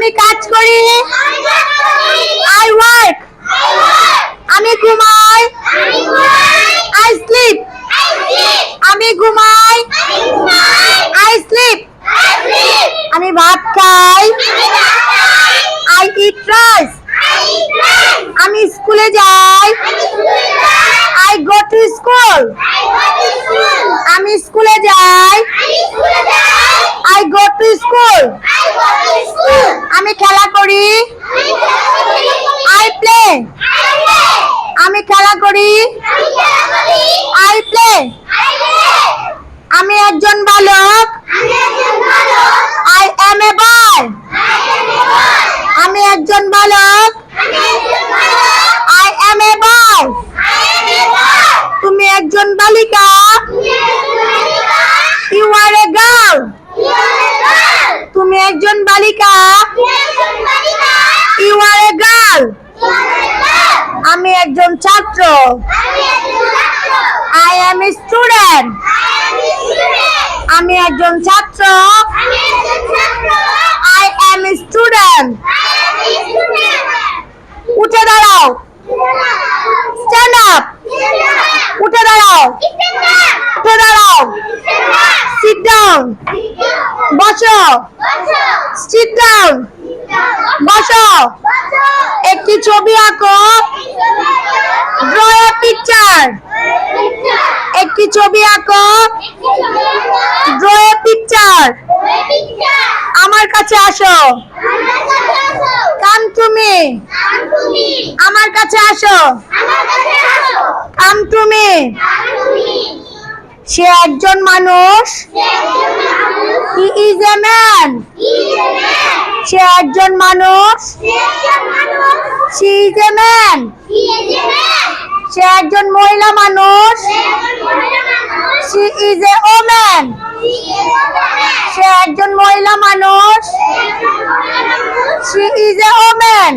করি। I work আমি ঘুমাই। আই স্লিপ আমি ঘুমাই। আই স্লিপ আমি ভাত খাই। আই ইট রাইস আমি স্কুলে যাই। আই গো টু স্কুল আমি স্কুলে যাই। আই গো টু স্কুল আমি খেলা করি। আই প্লে আমি খেলা করি। আই প্লে আমি একজন বালক। আই এম এ বয় আমি একজন বালক। আই এম এ বয় তুমি একজন বালিকা ইউ আর এ গার্ল তুমি একজন বালিকা ইউ আর এ গার্ল আমি একজন ছাত্র। আই এম এ স্টুডেন্ট আমি একজন ছাত্র। আই এম এ স্টুডেন্ট উঠে দাঁড়াও। স্ট্যান্ড আপ উঠে দাঁড়াও। উঠে দাঁড়াও। সিট ডাউন বসো। সিট ডাউন বসো। একটি ছবি আঁকো। ড্র পিকচার একটি ছবি আঁকো। ড্র পিকচার আমার কাছে আসো। কাম তুমি আমার কাছে আসো। কাম তুমি সে একজন মানুষ। হি ইজ এ ম্যান সে একজন মানুষ। সি ইজ এ ম্যান সে একজন মহিলা মানুষ। সি ইজ এ ওম্যান সে একজন মহিলা মানুষ। She is a woman